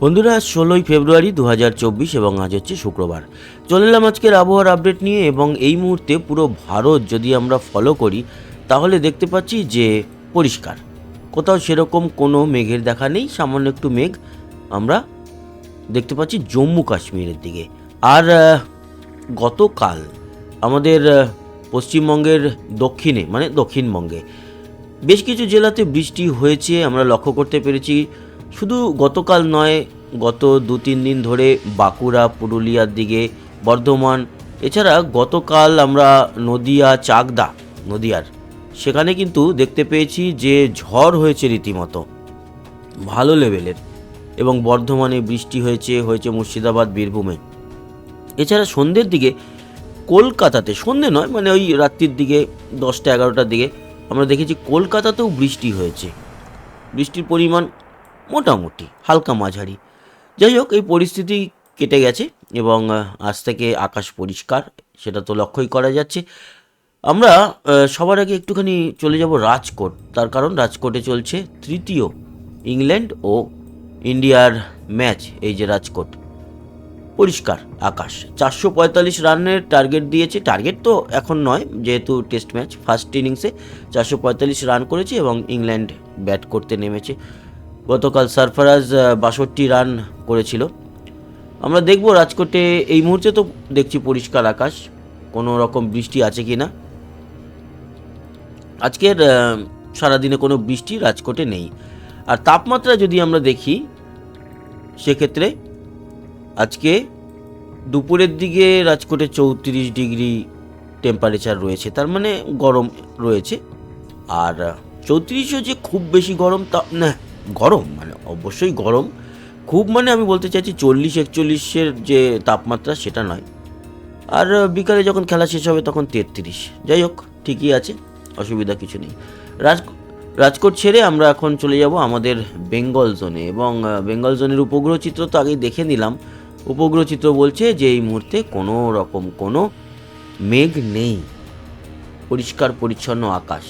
বন্ধুরা, ষোলোই ফেব্রুয়ারি দু হাজার চব্বিশ এবং আজ হচ্ছে শুক্রবার। চলে এলাম আজকের আবহাওয়ার আপডেট নিয়ে এবং এই মুহূর্তে পুরো ভারত যদি আমরা ফলো করি, তাহলে দেখতে পাচ্ছি যে পরিষ্কার। কোথাও সেরকম কোনো মেঘের দেখা নেই, সামান্য একটু মেঘ আমরা দেখতে পাচ্ছি জম্মু কাশ্মীরের দিকে। আর গতকাল আমাদের পশ্চিমবঙ্গের দক্ষিণে মানে দক্ষিণবঙ্গে বেশ কিছু জেলাতে বৃষ্টি হয়েছে, আমরা লক্ষ্য করতে পেরেছি। শুধু গতকাল নয়, গত দু তিন দিন ধরে বাঁকুড়া, পুরুলিয়ার দিকে বর্ধমান, এছাড়া গতকাল আমরা নদিয়া, চাকদা নদিয়ার, সেখানে কিন্তু দেখতে পেয়েছি যে ঝড় হয়েছে রীতিমতো, ভালো লেভেলের, এবং বর্ধমানে বৃষ্টি হয়েছে হয়েছে মুর্শিদাবাদ, বীরভূমে। এছাড়া সন্ধ্যের দিকে কলকাতাতে, সন্ধে নয় মানে ওই রাত্রির দিকে, দশটা এগারোটার দিকে, আমরা দেখেছি কলকাতাতেও বৃষ্টি হয়েছে। বৃষ্টির পরিমাণ মোটামুটি, হালকা মাঝারি। যাই হোক, এই পরিস্থিতি কেটে গেছে এবং আজ থেকে আকাশ পরিষ্কার, সেটা তো লক্ষ্যই করা যাচ্ছে। আমরা সবার আগে একটুখানি চলে যাব রাজকোট। তার কারণ রাজকোটে চলছে তৃতীয় ইংল্যান্ড ও ইন্ডিয়ার ম্যাচ, এই যে রাজকোট। পরিষ্কার আকাশ। চারশো পঁয়তাল্লিশ রানের টার্গেট দিয়েছে। টার্গেট তো এখন নয়, যেহেতু টেস্ট ম্যাচ ফার্স্ট ইনিংসে চারশো পঁয়তাল্লিশ রান করেছে এবং ইংল্যান্ড ব্যাট করতে নেমেছে। গতকাল সারফারাজ বাষট্টি রান করেছিল। আমরা দেখব রাজকোটে এই মুহূর্তে তো দেখছি পরিষ্কার আকাশ, কোনো রকম বৃষ্টি আছে কি না। আজকের সারাদিনে কোনো বৃষ্টি রাজকোটে নেই। আর তাপমাত্রা যদি আমরা দেখি, সেক্ষেত্রে আজকে দুপুরের দিকে রাজকোটে চৌত্রিশ ডিগ্রি টেম্পারেচার রয়েছে, তার মানে গরম রয়েছে। আর চৌত্রিশও যে খুব বেশি গরম তা না গরম মানে অবশ্যই গরম। খুব মানে আমি বলতে চাইছি চল্লিশ, একচল্লিশের যে তাপমাত্রা সেটা নয়। আর বিকালে যখন খেলা শেষ হবে তখন তেত্রিশ। যাই হোক, ঠিকই আছে, অসুবিধা কিছু নেই। রাজ, রাজকোট ছেড়ে আমরা এখন চলে যাব আমাদের বেঙ্গল জোনে। এবং বেঙ্গল জোনের উপগ্রহ চিত্র তো আগেই দেখে নিলাম। উপগ্রহ চিত্র বলছে যে এই মুহূর্তে কোনো রকম কোনো মেঘ নেই। পরিষ্কার, পরিচ্ছন্ন আকাশ।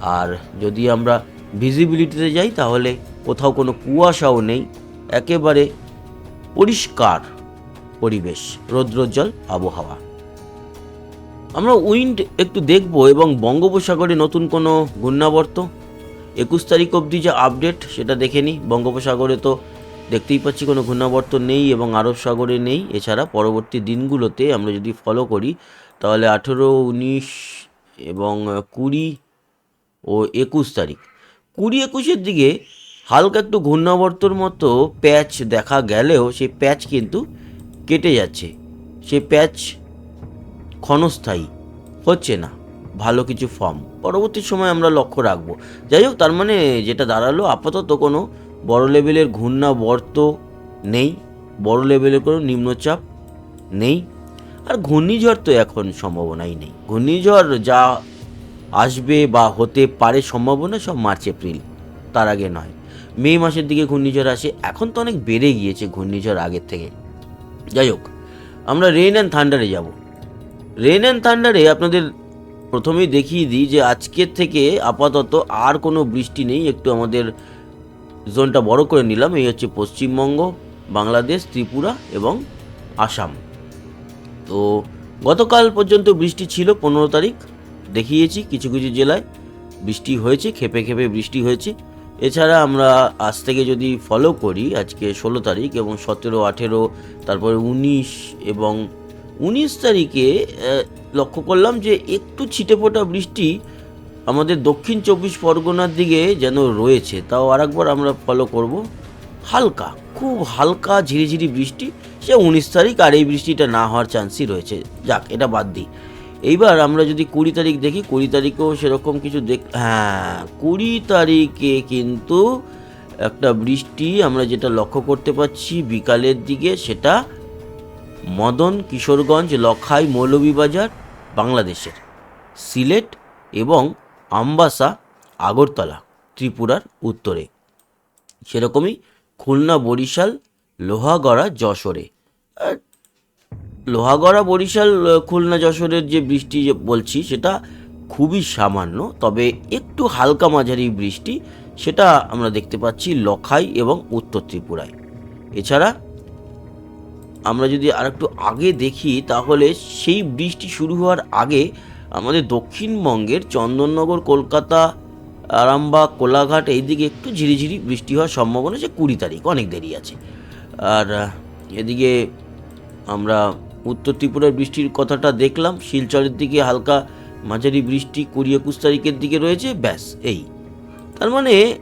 আর যদি আমরা ভিজিবিলিটিতে যাই তাহলে কোথাও কোনো কুয়াশাও নেই, একেবারে পরিষ্কার পরিবেশ, রৌদ্রোজ্জ্বল আবহাওয়া। আমরা উইন্ড একটু দেখব এবং বঙ্গোপসাগরে নতুন কোনো ঘূর্ণাবর্ত? একুশ তারিখ অবধি যে আপডেট, সেটা দেখে নিই বঙ্গোপসাগরে তো দেখতেই পাচ্ছি কোনো ঘূর্ণাবর্ত নেই এবং আরব সাগরে নেই। এছাড়া পরবর্তী দিনগুলোতে আমরা যদি ফলো করি, তাহলে আঠেরো, উনিশ এবং কুড়ি ও একুশ তারিখ। কুড়ি, একুশের দিকে হালকা একটু ঘূর্ণাবর্তর মতো প্যাচ দেখা গেলেও সেই প্যাচ কিন্তু কেটে যাচ্ছে। সেই প্যাচ ক্ষণস্থায়ী, হচ্ছে না, ভালো কিছু ফর্ম পরবর্তী সময় আমরা লক্ষ্য রাখব। যাই হোক, তার মানে যেটা দাঁড়াল, আপাতত কোনো বড় লেভেলের ঘূর্ণাবর্ত নেই, বড় লেভেলের কোনো নিম্নচাপ নেই, আর ঘূর্ণিঝড় তো এখন সম্ভাবনাই নেই। ঘূর্ণিঝড় যা আসবে বা হতে পারে সম্ভাবনা সব মার্চ, এপ্রিল, তার আগে নয়। মে মাসের দিকে ঘূর্ণিঝড় আসে। এখন তো অনেক বেড়ে গিয়েছে ঘূর্ণিঝড় আগের থেকে। যাই হোক, আমরা রেন অ্যান্ড থান্ডারে যাব। রেন অ্যান্ড থান্ডারে আপনাদের প্রথমেই দেখিয়ে দিই যে আজকের থেকে আপাতত আর কোনো বৃষ্টি নেই। একটু আমাদের জোনটা বড় করে নিলাম। এই হচ্ছে পশ্চিমবঙ্গ, বাংলাদেশ, ত্রিপুরা এবং আসাম। তো গতকাল পর্যন্ত বৃষ্টি ছিল পনেরো তারিখ। দেখিয়েছি কিছু কিছু জেলায় বৃষ্টি হয়েছে, খেপে খেপে বৃষ্টি হয়েছে। এছাড়া আমরা আজ থেকে যদি ফলো করি, আজকে ষোলো তারিখ এবং সতেরো, আঠেরো, তারপরে উনিশ এবং উনিশ তারিখে লক্ষ্য করলাম যে একটু ছিটে ফোটা বৃষ্টি আমাদের দক্ষিণ চব্বিশ পরগনার দিকে যেন রয়েছে, তাও আরেকবার আমরা ফলো করব। হালকা, খুব হালকা ঝিরিঝিরি বৃষ্টি, সে উনিশ তারিখ আর এই বৃষ্টিটা না হওয়ার চান্সই রয়েছে। যাক, এটা বাদ দিই। এইবার আমরা যদি কুড়ি তারিখ দেখি, কুড়ি তারিখেও সেরকম কিছু দেখ হ্যাঁ কুড়ি তারিখে কিন্তু একটা বৃষ্টি আমরা যেটা লক্ষ্য করতে পারছি বিকালের দিকে সেটা মদন কিশোরগঞ্জ লখাই মৌলভীবাজার বাংলাদেশের সিলেট এবং আমবাসা আগরতলা ত্রিপুরার উত্তরে। সেরকমই খুলনা বরিশাল লোহাগড়া যশোরে। লোহাগড়া, বরিশাল খুলনা, যশোরের যে বৃষ্টি যে বলছি, সেটা খুবই সামান্য, তবে একটু হালকা মাঝারি বৃষ্টি, সেটা আমরা দেখতে পাচ্ছি লখাই এবং উত্তর ত্রিপুরায়। এছাড়া আমরা যদি আর একটু আগে দেখি, তাহলে সেই বৃষ্টি শুরু হওয়ার আগে আমাদের দক্ষিণবঙ্গের চন্দননগর, কলকাতা, আরামবাগ, কোলাঘাট এই দিকে একটু ঝিরিঝিরি বৃষ্টি হওয়ার সম্ভাবনা আছে কুড়ি তারিখ, অনেক দেরি আছে। আর এদিকে আমরা উত্তর ত্রিপুরার বৃষ্টির কথাটা দেখলাম, শিলচরের দিকে হালকা মাঝারি বৃষ্টি কুড়ি একুশ তারিখের দিকে রয়েছে, ব্যাস, এই। তার মানে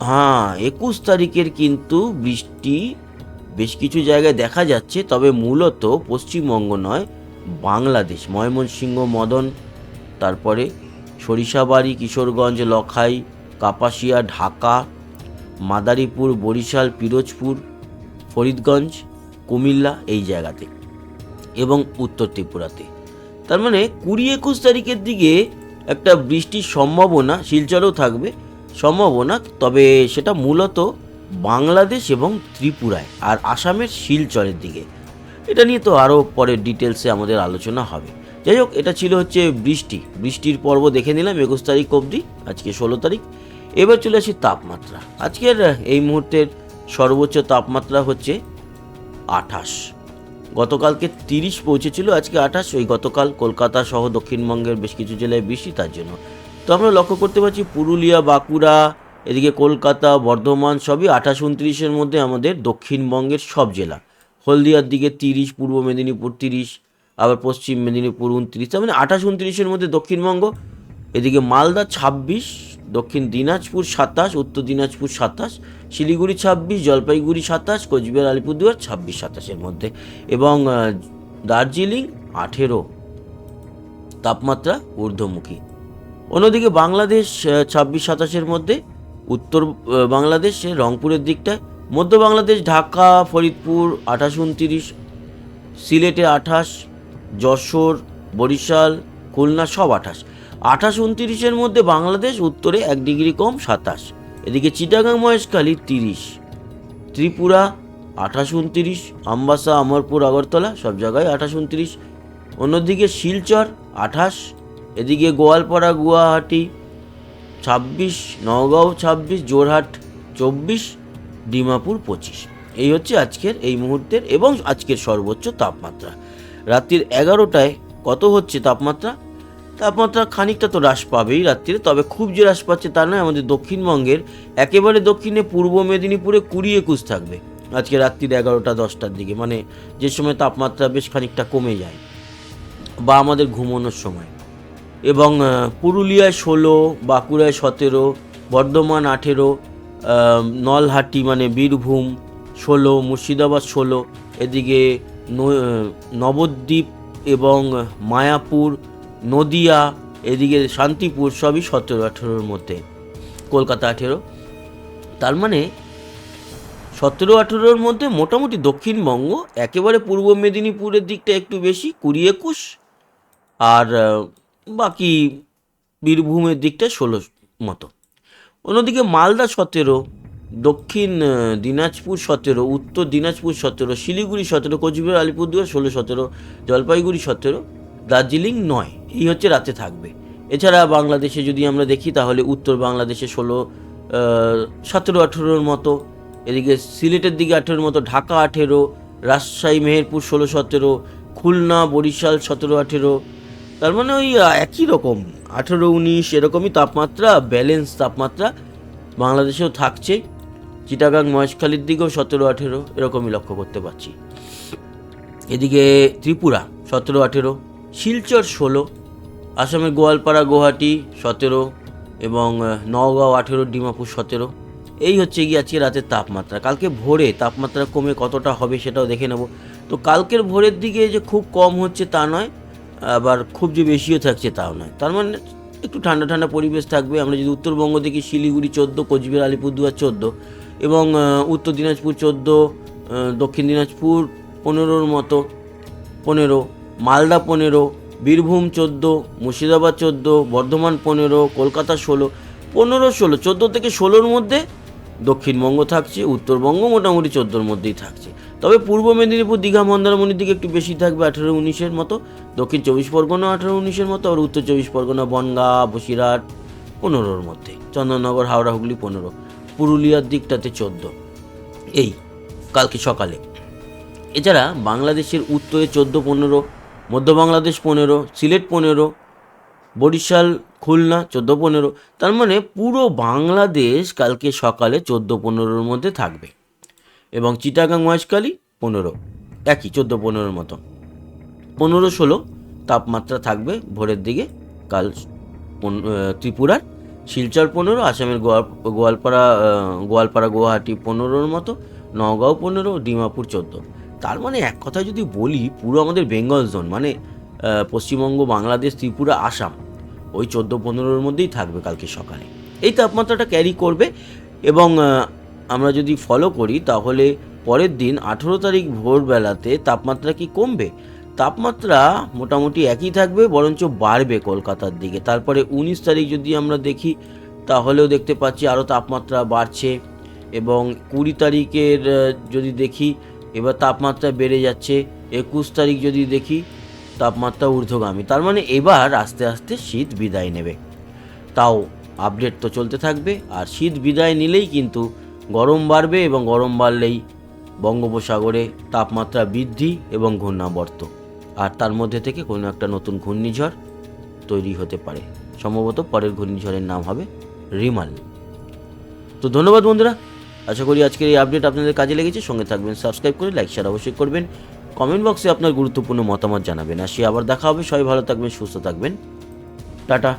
হ্যাঁ একুশ তারিখের কিন্তু বৃষ্টি বেশ কিছু জায়গায় দেখা যাচ্ছে, তবে মূলত পশ্চিমবঙ্গ নয়, বাংলাদেশ, ময়মনসিংহ, মদন, তারপরে সরিষাবাড়ি, কিশোরগঞ্জ, লখাই, কাপাসিয়া, ঢাকা, মাদারীপুর, বরিশাল, পিরোজপুর, ফরিদগঞ্জ, কুমিল্লা, এই জায়গাতে। এবং উত্তর ত্রিপুরাতে। তার মানে কুড়ি একুশ তারিখের দিকে একটা বৃষ্টির সম্ভাবনা শিলচরেও থাকবে, সম্ভাবনা, তবে সেটা মূলত বাংলাদেশ এবং ত্রিপুরায় আর আসামের শিলচরের দিকে। এটা নিয়ে তো আরও পরে ডিটেলসে আমাদের আলোচনা হবে। যাই হোক, এটা ছিল হচ্ছে বৃষ্টি। বৃষ্টির পর্ব দেখে নিলাম, একুশ তারিখ অবধি, আজকে ষোলো তারিখ। এবার চলে আসি তাপমাত্রা। আজকের এই মুহূর্তের সর্বোচ্চ তাপমাত্রা হচ্ছে আঠাশ। গতকালকে তিরিশ পৌঁছেছিল, আজকে আঠাশ। ওই গতকাল কলকাতা সহ দক্ষিণবঙ্গের বেশ কিছু জেলায় বৃষ্টি, তার জন্য। তো আমরা লক্ষ্য করতে পারছি, পুরুলিয়া, বাঁকুড়া, এদিকে কলকাতা, বর্ধমান, সবই আঠাশ উনত্রিশের মধ্যে আমাদের দক্ষিণবঙ্গের সব জেলা। হলদিয়ার দিকে তিরিশ, পূর্ব মেদিনীপুর তিরিশ, আবার পশ্চিম মেদিনীপুর উনত্রিশ। তার মানে আঠাশ উনত্রিশের মধ্যে দক্ষিণবঙ্গ। এদিকে মালদা ছাব্বিশ, দক্ষিণ দিনাজপুর সাতাশ, উত্তর দিনাজপুর সাতাশ শিলিগুড়ি ছাব্বিশ, জলপাইগুড়ি সাতাশ, কোচবিহার, আলিপুরদুয়ার ছাব্বিশ, সাতাশের মধ্যে এবং দার্জিলিং আঠেরো। তাপমাত্রা ঊর্ধ্বমুখী। অন্যদিকে বাংলাদেশ ছাব্বিশ, সাতাশের মধ্যে, উত্তর বাংলাদেশে, রংপুরের দিকটায়, মধ্য বাংলাদেশ, ঢাকা, ফরিদপুর আঠাশ উনতিরিশ, সিলেটে আঠাশ, যশোর, বরিশাল, খুলনা সব আঠাশ। আঠাশ উনতিরিশের মধ্যে বাংলাদেশ, উত্তরে এক ডিগ্রি কম সাতাশ। এদিকে চিটাগাং মহেশখালী তিরিশ, ত্রিপুরা আঠাশ উনতিরিশ, আমবাসা আমরপুর আগরতলা সব জায়গায় আঠাশ উনতিরিশ, অন্যদিকে শিলচর আঠাশ, এদিকে গোয়ালপাড়া, গুয়াহাটি ছাব্বিশ নওগাঁও ছাব্বিশ জোরহাট চব্বিশ, ডিমাপুর পঁচিশ। এই হচ্ছে আজকের এই মুহূর্তের এবং আজকের সর্বোচ্চ তাপমাত্রা। রাত্রির এগারোটায় কত হচ্ছে তাপমাত্রা? তাপমাত্রা খানিকটা তো হ্রাস পাবেই রাত্রিরে, তবে খুব যে হ্রাস পাচ্ছে তা নয়, আমাদের দক্ষিণবঙ্গের একেবারে দক্ষিণে পূর্ব মেদিনীপুরে কুড়ি একুশ থাকবে। আজকে রাত্রির এগারোটা, দশটার দিকে মানে যে সময় তাপমাত্রা বেশ খানিকটা কমে যায়, বা আমাদের ঘুমানোর সময়। এবং পুরুলিয়ায় ষোলো, বাঁকুড়ায় সতেরো, বর্ধমান আঠেরো নলহাটি মানে বীরভূম ষোলো, মুর্শিদাবাদ ষোলো, এদিকে নবদ্বীপ এবং মায়াপুর নদিয়া, এদিকে শান্তিপুর, সবই সতেরো, আঠেরোর মধ্যে। কলকাতা আঠেরো। তার মানে সতেরো, আঠেরোর মধ্যে মোটামুটি দক্ষিণবঙ্গ, একেবারে পূর্ব মেদিনীপুরের দিকটা একটু বেশি, কুড়ি একুশ, আর বাকি বীরভূমের দিকটা ষোলো মতো। অন্যদিকে মালদা সতেরো, দক্ষিণ দিনাজপুর সতেরো, উত্তর দিনাজপুর সতেরো, শিলিগুড়ি সতেরো, কোচবিহার, আলিপুরদুয়ার ষোলো সতেরো, জলপাইগুড়ি সতেরো, দার্জিলিং নয়। এই হচ্ছে রাতে থাকবে। এছাড়া বাংলাদেশে যদি আমরা দেখি, তাহলে উত্তর বাংলাদেশে ষোলো সতেরো, আঠেরোর মতো, এদিকে সিলেটের দিকে আঠেরোর মতো, ঢাকা আঠেরো, রাজশাহী, মেহেরপুর ষোলো, সতেরো, খুলনা, বরিশাল সতেরো, আঠেরো। তার মানে ওই একই রকম, আঠেরো, উনিশ, এরকমই তাপমাত্রা ব্যালেন্স তাপমাত্রা বাংলাদেশেও থাকছে। চিটাগাং, মহেশখালীর দিকেও সতেরো, আঠেরো, এরকমই লক্ষ্য করতে পারছি। এদিকে ত্রিপুরা, সতেরো, আঠেরো, শিলচর, ষোলো আসামের গোয়ালপাড়া, গুয়াহাটি সতেরো এবং নওগাঁও আঠেরো, ডিমাপুর সতেরো। এই হচ্ছে গিয়ে আজকে রাতের তাপমাত্রা। কালকে ভোরে তাপমাত্রা কমে কতটা হবে সেটাও দেখে নেব। তো কালকের ভোরের দিকে যে খুব কম হচ্ছে তা নয়, আবার খুব যে বেশিও থাকছে তাও নয়। তার মানে একটু ঠান্ডা ঠান্ডা পরিবেশ থাকবে। আমরা যদি উত্তরবঙ্গ দেখি শিলিগুড়ি চোদ্দ, কোচবিহার, আলিপুরদুয়ার চোদ্দ এবং উত্তর দিনাজপুর চোদ্দ দক্ষিণ দিনাজপুর পনেরোর মতো, পনেরো, মালদা পনেরো বীরভূম চোদ্দ, মুর্শিদাবাদ চোদ্দ, বর্ধমান পনেরো, কলকাতা ষোলো, পনেরো ষোলো, চোদ্দ থেকে ষোলোর মধ্যে দক্ষিণবঙ্গ থাকছে, উত্তরবঙ্গ মোটামুটি চোদ্দোর মধ্যেই থাকছে। তবে পূর্ব মেদিনীপুর, দীঘা, মন্দারমণির দিকে একটু বেশি থাকবে আঠেরো উনিশের মতো, দক্ষিণ চব্বিশ পরগনা আঠেরো উনিশের মতো, আর উত্তর চব্বিশ পরগনা, বনগা, বসিরহাট পনেরোর মধ্যে, চন্দননগর, হাওড়া, হুগলি পনেরো, পুরুলিয়ার দিকটাতে চোদ্দ। এই, কালকে সকালে। এছাড়া বাংলাদেশের উত্তরে চোদ্দ পনেরো মধ্য বাংলাদেশ পনেরো, সিলেট পনেরো, বরিশাল, খুলনা চোদ্দ পনেরো। তার মানে পুরো বাংলাদেশ কালকে সকালে চোদ্দ পনেরোর মধ্যে থাকবে এবং চিটাগাং মহেশখালী পনেরো, একই চোদ্দ পনেরোর মতো। পনেরো ষোলো তাপমাত্রা থাকবে ভোরের দিকে, কাল ত্রিপুরার, শিলচর পনেরো, আসামের গোয়াল, গোয়ালপাড়া গোয়ালপাড়া, গুয়াহাটি পনেরোর মতো নগাঁও পনেরো, ডিমাপুর চোদ্দ। তার মানে এক কথা যদি বলি, পুরো আমাদের বেঙ্গল জোন মানে পশ্চিমবঙ্গ, বাংলাদেশ, ত্রিপুরা, আসাম, ওই চোদ্দ পনেরোর মধ্যেই থাকবে কালকে সকালে। এই তাপমাত্রাটা ক্যারি করবে এবং আমরা যদি ফলো করি, তাহলে পরের দিন আঠেরো তারিখ ভোরবেলাতে তাপমাত্রা কি কমবে? তাপমাত্রা মোটামুটি একই থাকবে, বরঞ্চ বাড়বে কলকাতার দিকে। তারপরে উনিশ তারিখ যদি আমরা দেখি, তাহলেও দেখতে পাচ্ছি আরও তাপমাত্রা বাড়ছে এবং কুড়ি তারিখের যদি দেখি এবার তাপমাত্রা বেড়ে যাচ্ছে। একুশ তারিখ যদি দেখি, তাপমাত্রা ঊর্ধ্বগামী। তার মানে এবার আস্তে আস্তে শীত বিদায় নেবে। তাও আপডেট তো চলতে থাকবে। আর শীত বিদায় নিলেই কিন্তু গরম বাড়বে এবং গরম বাড়লেই বঙ্গোপসাগরে তাপমাত্রা বৃদ্ধি এবং ঘূর্ণাবর্ত। আর তার মধ্যে থেকে কোনো একটা নতুন ঘূর্ণিঝড় তৈরি হতে পারে। সম্ভবত পরের ঘূর্ণিঝড়ের নাম হবে রিমাল। তো ধন্যবাদ বন্ধুরা। আশা করি আজকের এই আপডেট আপনাদের কাজে লেগেছে। সঙ্গে থাকবেন সাবস্ক্রাইব করে লাইক শেয়ার অবশ্যই করবেন। কমেন্ট বক্সে আপনার গুরুত্বপূর্ণ মতামত জানাবেন। আসি, আবার দেখা হবে। সবাই ভালো থাকবেন, সুস্থ থাকবেন। টাটা।